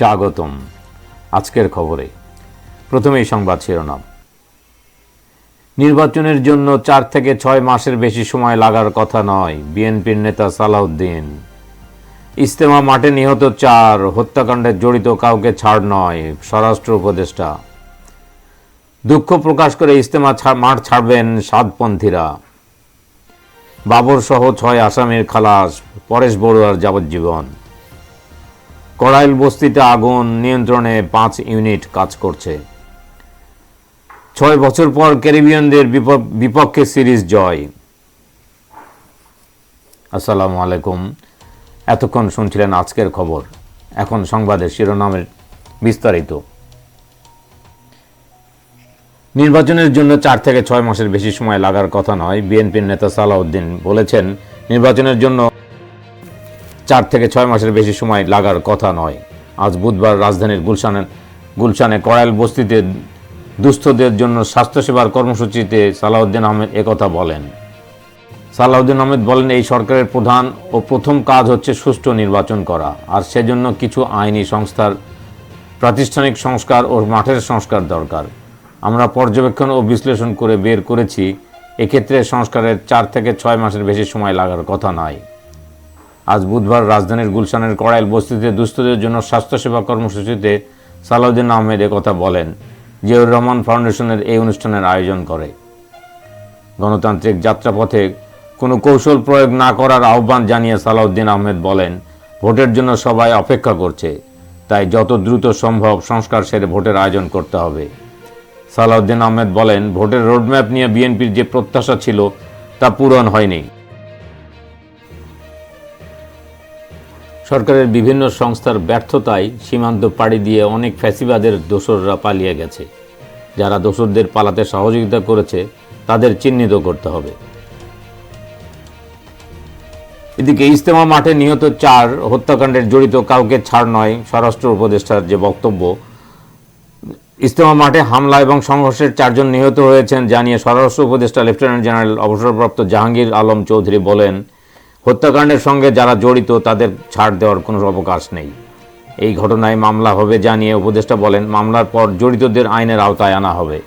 স্বাগতম। আজকের খবরে প্রথমেই সংবাদ শিরোনাম। নির্বাচনের জন্য চার থেকে ছয় মাসের বেশি সময় লাগার কথা নয় বিএনপির নেতা সালাউদ্দিন। ইস্তেমা মাঠে নিহত চার, হত্যাকাণ্ডে জড়িত কাউকে ছাড় নয়, স্বরাষ্ট্র উপদেষ্টা। দুঃখ প্রকাশ করে ইস্তেমা মাঠ ছাড়বেন সাতপন্থীরা। বাবর সহ ছয় আসামির খালাস, পরেশ বড়ুয়ার যাবজ্জীবন। কড়াইল বস্তিতে আগুন নিয়ন্ত্রণে পাঁচ ইউনিট কাজ করছে। ছয় বছর পর ক্যারিবিয়ানদের বিপক্ষে সিরিজ জয়। আসসালামু আলাইকুম। এতক্ষণ শুনছিলেন আজকের খবর। এখন সংবাদের শিরোনামের বিস্তারিত। নির্বাচনের জন্য চার থেকে ছয় মাসের বেশি সময় লাগার কথা নয়, বিএনপির নেতা সালাউদ্দিন বলেছেন, নির্বাচনের জন্য চার থেকে ছয় মাসের বেশি সময় লাগার কথা নয়। আজ বুধবার রাজধানীর গুলশানের গুলশানে কড়াইল বস্তিতে দুস্থদের জন্য স্বাস্থ্যসেবার কর্মসূচিতে সালাউদ্দিন আহমেদ একথা বলেন। সালাউদ্দিন আহমেদ বলেন, এই সরকারের প্রধান ও প্রথম কাজ হচ্ছে সুষ্ঠু নির্বাচন করা, আর সেজন্য কিছু আইনি সংস্থার প্রাতিষ্ঠানিক সংস্কার ও মাঠের সংস্কার দরকার। আমরা পর্যবেক্ষণ ও বিশ্লেষণ করে বের করেছি, এক্ষেত্রে সংস্কারের চার থেকে ছয় মাসের বেশি সময় লাগার কথা নয়। আজ বুধবার রাজধানীর গুলশানের কড়াইল বস্তিতে দুস্থদের জন্য স্বাস্থ্যসেবা কর্মসূচিতে সালাউদ্দিন আহমেদ কথা বলেন, জিয়াউর রহমান ফাউন্ডেশনের এই অনুষ্ঠানের আয়োজন করে। গণতান্ত্রিক যাত্রাপথে কোনো কৌশল প্রয়োগ না করার আহ্বান জানিয়ে সালাউদ্দিন আহমেদ বলেন, ভোটের জন্য সবাই অপেক্ষা করছে, তাই যত দ্রুত সম্ভব সংস্কার সেরে ভোটের আয়োজন করতে হবে। সালাউদ্দিন আহমেদ বলেন, ভোটের রোডম্যাপ নিয়ে বিএনপির যে প্রত্যাশা ছিল তা পূরণ হয়নি। সরকারের বিভিন্ন সংস্থার ব্যর্থতায় সীমান্ত পাড়ি দিয়ে অনেক ফ্যাসিবাদের দোসররা পালিয়ে গেছে। যারা দোসরদের পালাতে সহযোগিতা করেছে, তাদের চিহ্নিত করতে হবে। এদিকে ইস্তেমা মাঠে নিহত চার হত্যাকাণ্ডের জড়িত কাউকে ছাড় নয় স্বরাষ্ট্র উপদেষ্টার যে বক্তব্য। ইস্তেমা মাঠে হামলা এবং সংঘর্ষের চারজন নিহত হয়েছেন জানিয়ে স্বরাষ্ট্র উপদেষ্টা লেফটেন্যান্ট জেনারেল অবসরপ্রাপ্ত জাহাঙ্গীর আলম চৌধুরী বলেন হত্যাকাণ্ডের সঙ্গে যারা জড়িত, তাদের ছাড় দেওয়ার কোনো অবকাশ নেই। এই ঘটনায় মামলা হবে জানিয়ে উপদেষ্টা বলেন, মামলার পর জড়িতদের আইনের আওতায় আনা হবে।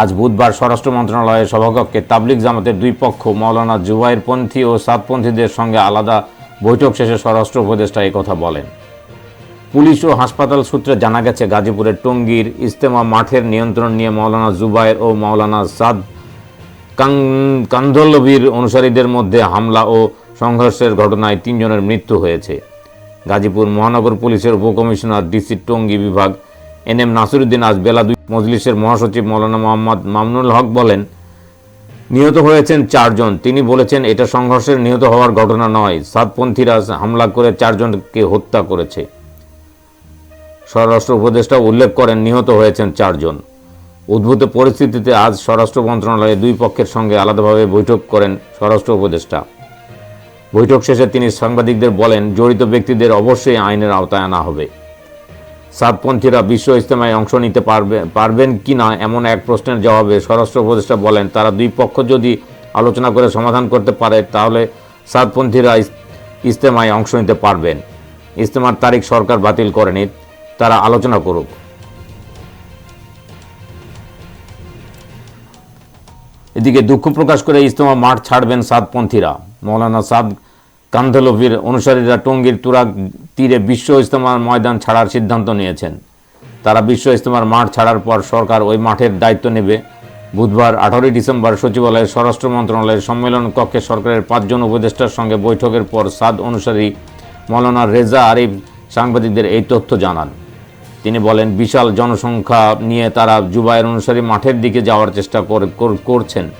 আজ বুধবার স্বরাষ্ট্র মন্ত্রণালয়ের সভাকক্ষে তাবলিক জামাতের দুই পক্ষ, মৌলানা জুবাইর পন্থী ও সাতপন্থীদের সঙ্গে আলাদা বৈঠক শেষে স্বরাষ্ট্র উপদেষ্টা কথা বলেন। পুলিশ ও হাসপাতাল সূত্রে জানা গেছে, গাজীপুরের টঙ্গীর ইস্তেমা মাঠের নিয়ন্ত্রণ নিয়ে মৌলানা জুবাইর ও মৌলানা সাদ কান- কান্ধলভির অনুসারীদের মধ্যে হামলা ও সংঘর্ষের ঘটনায় তিনজনের মৃত্যু হয়েছে। গাজীপুর মহানগর পুলিশের উপকমিশনার ডিসি টঙ্গী বিভাগ এন এম নাসিরুদ্দিন আজ বেলা দুই মজলিসের মহাসচিব মৌলানা মোহাম্মদ মামনুল হক বলেন, নিহত হয়েছেন চারজন। তিনি বলেছেন, এটা সংঘর্ষের নিহত হওয়ার ঘটনা নয়। সাতপন্থীরা হামলা করে চারজনকে হত্যা করেছে। স্বরাষ্ট্র উপদেষ্টা উল্লেখ করেন, নিহত হয়েছেন চারজন। উদ্ভূত পরিস্থিতিতে আজ স্বরাষ্ট্র মন্ত্রণালয়ে দুই পক্ষের সঙ্গে আলাদাভাবে বৈঠক করেন স্বরাষ্ট্র উপদেষ্টা। বৈঠক শেষে তিনি সাংবাদিকদের বলেন, জড়িত ব্যক্তিদের অবশ্যই আইনের আওতায় আনা হবে। সাতপন্থীরা বিশ্ব ইজতেমায় অংশ নিতে পারবে, পারবেন কি না এমন এক প্রশ্নের জবাবে স্বরাষ্ট্র উপদেষ্টা বলেন, তারা দুই পক্ষ যদি আলোচনা করে সমাধান করতে পারে, তাহলে সাতপন্থীরা ইস- ইজতেমায় অংশ নিতে পারবেন। ইজতেমার তারিখ সরকার বাতিল করেনি, তারা আলোচনা করুক। এদিকে দুঃখ প্রকাশ করে ইজতেমা মাঠ ছাড়বেন সাদপন্থীরা মৌলানা সাদ কান্ধলভির অনুসারীরা টঙ্গীর তুরাগ তীরে বিশ্ব ইজতেমার ময়দান ছাড়ার সিদ্ধান্ত নিয়েছেন। তারা বিশ্ব ইজতেমার মাঠ ছাড়ার পর সরকার ওই মাঠের দায়িত্ব নেবে। বুধবার আঠারোই ডিসেম্বর সচিবালয়ের স্বরাষ্ট্র মন্ত্রণালয়ের সম্মেলন কক্ষে সরকারের পাঁচজন উপদেষ্টার সঙ্গে বৈঠকের পর সাদ অনুসারী মৌলানা রেজা আরিফ সাংবাদিকদের এই তথ্য জানান। তিনি বলেন, বিশাল জনসংখ্যা নিয়ে তারা জুবাইয়ের অনুসারী মাঠের দিকে যাওয়ার চেষ্টা করে- করছেন।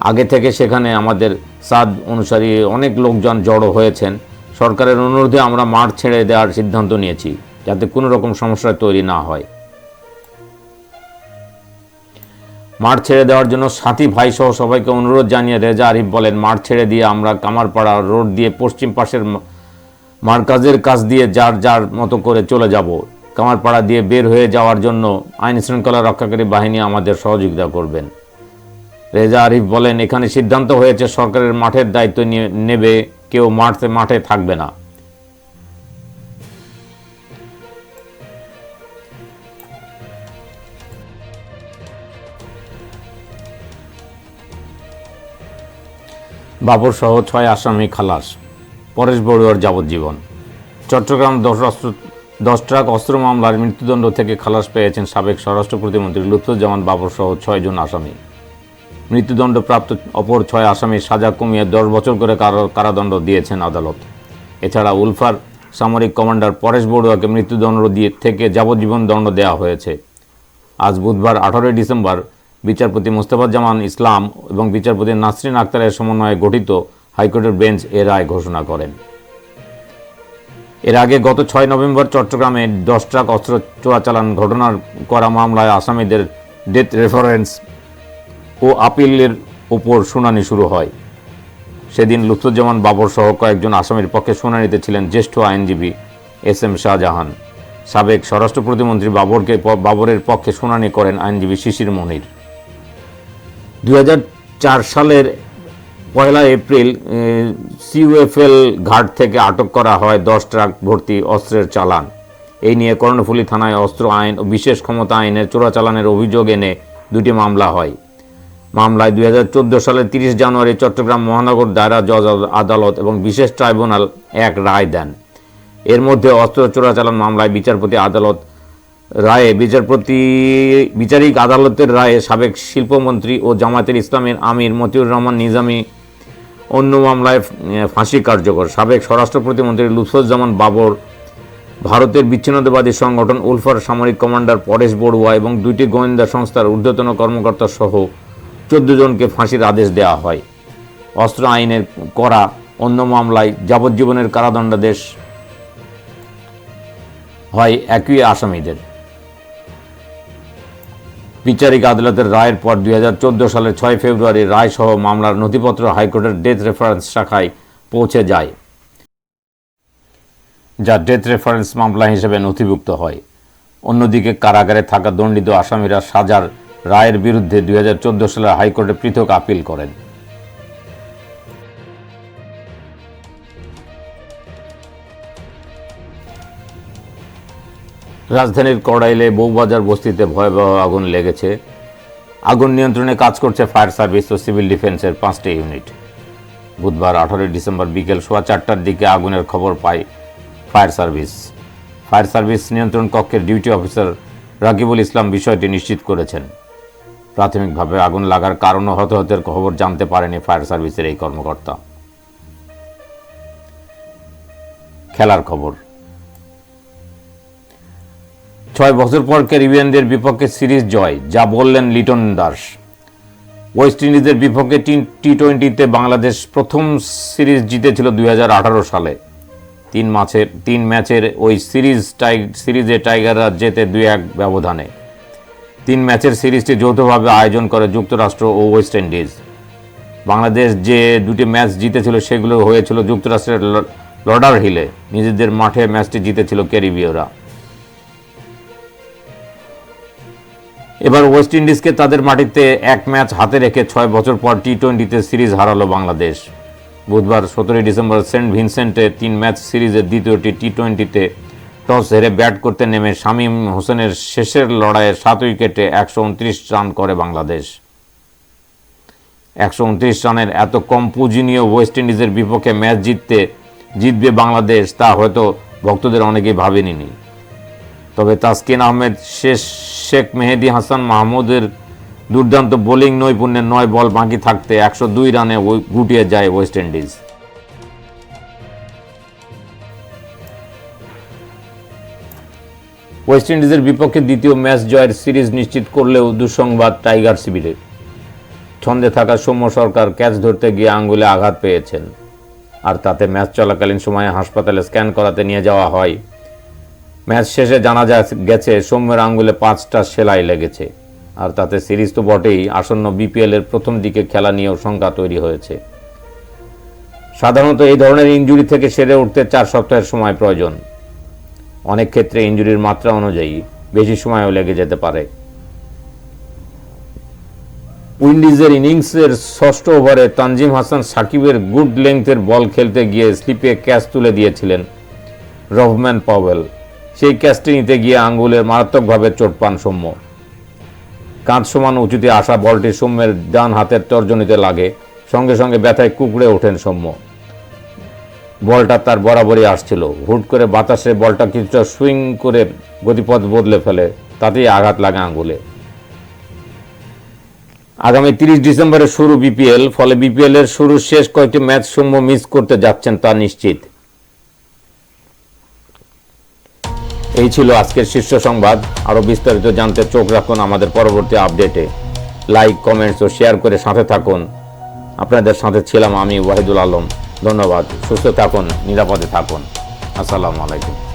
আগে থেকে সেখানে আমাদের সাদ অনুসারী অনেক লোকজন জড়ো হয়েছেন। সরকারের অনুরোধে আমরা মাঠ ছেড়ে দেওয়ার সিদ্ধান্ত নিয়েছি, যাতে কোনো রকম সমস্যা তৈরি না হয়। মাঠ ছেড়ে দেওয়ার জন্য সাথী ভাই সহ সবাইকে অনুরোধ জানিয়ে রেজা আরিফ বলেন, মাঠ ছেড়ে দিয়ে আমরা কামারপাড়া রোড দিয়ে পশ্চিম পাশের মার্কাজের কাছ দিয়ে যার যার মতো করে চলে যাব। কামারপাড়া দিয়ে বের হয়ে যাওয়ার জন্য আইন শৃঙ্খলা রক্ষাকারী বাহিনী আমাদের সহযোগিতা করবেন। রেজা আরিফ বলেন, এখানে সিদ্ধান্ত হয়েছে সরকারের মাঠের দায়িত্ব নিয়ে নেবে, কেউ মাঠে মাঠে থাকবে না। বাবর সহ ছয় আসামি খালাস, পরেশ বড়ুয়ার যাবজ্জীবন। চট্টগ্রাম দশরাষ্ট্র দশ ট্রাক অস্ত্র মামলার মৃত্যুদণ্ড থেকে খালাস পেয়েছেন সাবেক স্বরাষ্ট্র প্রতিমন্ত্রী লুৎফুজ্জামান বাবর সহ ছয়জন আসামি। মৃত্যুদণ্ডপ্রাপ্ত অপর ছয় আসামির সাজা কমিয়ে দশ বছর করে কারাদণ্ড দিয়েছেন আদালত। এছাড়া উলফার সামরিক কমান্ডার পরেশ বড়ুয়াকে মৃত্যুদণ্ড দিয়ে, থেকে যাবজ্জীবন দণ্ড দেওয়া হয়েছে। আজ বুধবার আঠারোই ডিসেম্বর বিচারপতি মোস্তফাজ্জামান ইসলাম এবং বিচারপতি নাসরিন আক্তারের সমন্বয়ে গঠিত হাইকোর্টের বেঞ্চ এ রায় ঘোষণা করেন। এর আগে গত ছয় নভেম্বর চট্টগ্রামে দশ ট্রাক অস্ত্র চোরাচালান ঘটনার করা মামলায় আসামিদের ডেথ রেফারেন্স ও আপিলের উপর শুনানি শুরু হয়। সেদিন লুৎফুজ্জামান বাবর সহ কয়েকজন আসামির পক্ষে শুনানিতে ছিলেন জ্যেষ্ঠ আইনজীবী এস এম শাহজাহান। সাবেক স্বরাষ্ট্র প্রতিমন্ত্রী বাবরকে বাবরের পক্ষে শুনানি করেন আইনজীবী শিশির মনির। দুই হাজার চার সালের পয়লা এপ্রিল সিউএফএল ঘাট থেকে আটক করা হয় দশ ট্রাক ভর্তি অস্ত্রের চালান। এই নিয়ে কর্ণফুলী থানায় অস্ত্র আইন ও বিশেষ ক্ষমতা আইনের চোরাচালানের অভিযোগ এনে দুটি মামলা হয়। মামলায় দুই হাজার চোদ্দ সালের তিরিশ জানুয়ারি চট্টগ্রাম মহানগর দায়রা জজ আদালত এবং বিশেষ ট্রাইব্যুনাল এক রায় দেন। এর মধ্যে অস্ত্র চোরাচালান মামলায় বিচারপতি আদালত রায়ে বিচারপতি, বিচারিক আদালতের রায়ে সাবেক শিল্পমন্ত্রী ও জামায়াতের ইসলামের আমির মতিউর রহমান নিজামী অন্য মামলায় ফাঁসি কার্যকর। সাবেক স্বরাষ্ট্র প্রতিমন্ত্রী লুৎফুজ্জামান বাবর, ভারতের বিচ্ছিন্নতাবাদী সংগঠন উলফার সামরিক কমান্ডার পরেশ বড়ুয়া এবং দুইটি গোয়েন্দা সংস্থার ঊর্ধ্বতন কর্মকর্তা সহ চোদ্দ জনকে ফাঁসির আদেশ দেওয়া হয়। অস্ত্র আইনের করা অন্য মামলায় যাবজ্জীবনের কারাদণ্ডাদেশ হয় একই আসামিদের। বিচারিক আদালতের রায়ের পর দুই হাজার চোদ্দ সালের ছয় ফেব্রুয়ারি রায়সহ মামলার নথিপত্র হাইকোর্টের ডেথ রেফারেন্স শাখায় পৌঁছে যায়, যা ডেথ রেফারেন্স মামলা হিসেবে নথিভুক্ত হয়। অন্যদিকে কারাগারে থাকা দণ্ডিত আসামিরা সাজার রায়ের বিরুদ্ধে দুই হাজার চোদ্দ সালে হাইকোর্টে পৃথক আপিল করেন। রাজধানীর কড়াইলে বউবাজার বস্তিতে ভয়াবহ আগুন লেগেছে। আগুন নিয়ন্ত্রণে কাজ করছে ফায়ার সার্ভিস ও সিভিল ডিফেন্সের পাঁচটি ইউনিট। বুধবার আঠারোই ডিসেম্বর বিকেল সোয়া চারটার দিকে আগুনের খবর পায় ফায়ার সার্ভিস। ফায়ার সার্ভিস নিয়ন্ত্রণ কক্ষের ডিউটি অফিসার রাকিবুল ইসলাম বিষয়টি নিশ্চিত করেছেন। প্রাথমিকভাবে আগুন লাগার কারণ ও হতাহতের খবর জানতে পারেনি ফায়ার সার্ভিসের এই কর্মকর্তা। খেলার খবর। ছয় বছর পর ক্যারিবিয়ানদের বিপক্ষে সিরিজ জয়, যা বললেন লিটন দাস। ওয়েস্ট ইন্ডিজের বিপক্ষে টি টোয়েন্টিতে বাংলাদেশ প্রথম সিরিজ জিতেছিল দুই হাজার আঠারো সালে। তিন ম্যাচের তিন ম্যাচের ওই সিরিজ টাই সিরিজে টাইগাররা জেতে দুই এক ব্যবধানে। তিন ম্যাচের সিরিজটি যৌথভাবে আয়োজন করে যুক্তরাষ্ট্র ও ওয়েস্ট ইন্ডিজ। বাংলাদেশ যে দুটি ম্যাচ জিতেছিল, সেগুলো হয়েছিল যুক্তরাষ্ট্রের লর্ডার হিলে। নিজেদের মাঠে ম্যাচটি জিতেছিল ক্যারিবীয়রা। এবার ওয়েস্ট ইন্ডিজকে তাদের মাটিতে এক ম্যাচ হাতে রেখে ছয় বছর পর টি টোয়েন্টিতে সিরিজ হারালো বাংলাদেশ। বুধবার সতেরোই ডিসেম্বর সেন্ট ভিনসেন্টে তিন ম্যাচ সিরিজের দ্বিতীয়টি টি টোয়েন্টিতে টস হেরে ব্যাট করতে নেমে শামীম হোসেনের শেষের লড়াইয়ে সাত উইকেটে একশো উনত্রিশ রান করে বাংলাদেশ। একশো উনত্রিশ রানের এত কম পুঁজি নিয়ে ওয়েস্ট ইন্ডিজের বিপক্ষে ম্যাচ জিততে জিতবে বাংলাদেশ, তা হয়তো ভক্তদের অনেকেই ভাবেনি তবে তাসকিন আহমেদ শেষ শেখ মেহেদি হাসান মাহমুদের দুর্দান্ত বোলিং নৈপুণ্যের নয় বল বাকি থাকতে একশো দুই রানে গুটিয়ে যায় ওয়েস্ট ইন্ডিজ। ওয়েস্ট ইন্ডিজের বিপক্ষে দ্বিতীয় ম্যাচ জয়ের সিরিজ নিশ্চিত করলেও দুঃসংবাদ টাইগার শিবিরে ছন্দে থাকা সৌম্য সরকার ক্যাচ ধরতে গিয়ে আঙ্গুলে আঘাত পেয়েছেন। আর তাতে ম্যাচ চলাকালীন সময়ে হাসপাতালে স্ক্যান করাতে নিয়ে যাওয়া হয় ম্যাচ শেষে জানা গেছে, সৌম্যের আঙ্গুলে পাঁচটা সেলাই লেগেছে। আর তাতে সিরিজ তো বটেই, আসন্ন বিপিএল এর প্রথম দিকে খেলা নিয়েও শঙ্কা তৈরি হয়েছে। সাধারণত এই ধরনের ইনজুরি থেকে সেরে উঠতে চার সপ্তাহের সময় প্রয়োজন। অনেক ক্ষেত্রে ইনজুরির মাত্রা অনুযায়ী বেশি সময়ও লেগে যেতে পারে। উইন্ডিজের ইনিংসের ষষ্ঠ ওভারে তানজিম হাসান সাকিবের গুড লেংথের বল খেলতে গিয়ে স্লিপে ক্যাচ তুলে দিয়েছিলেন রহমান পাওয়েল। সেই ক্যাচটি নিতে গিয়ে আঙ্গুলে মারাত্মকভাবে চোট পান সৌম্য। কাঁধ সমান উঁচুতে আসা বলটি সৌম্যের ডান হাতের তর্জনীতে লাগে। সঙ্গে সঙ্গে ব্যথায় কুকড়ে ওঠেন সৌম্য। বলটা তার বরাবরই আসছিল। হুট করে বাতাসে বলটা কিছুটা সুইং করে গতিপথ বদলে ফেলে, তাতেই আঘাত লাগে আঙ্গুলে। আগামী তিরিশ ডিসেম্বরের শুরু বিপিএল, ফলে বিপিএল এর শুরুর শেষ কয়েকটি ম্যাচ সৌম্য মিস করতে যাচ্ছেন তা নিশ্চিত। এই ছিল আজকের শীর্ষ সংবাদ। আরও বিস্তারিত জানতে চোখ রাখুন আমাদের পরবর্তী আপডেটে। লাইক, কমেন্টস ও শেয়ার করে সাথে থাকুন। আপনাদের সাথে ছিলাম আমি ওয়াহিদুল আলম। ধন্যবাদ। সুস্থ থাকুন, নিরাপদে থাকুন। আসসালামু আলাইকুম।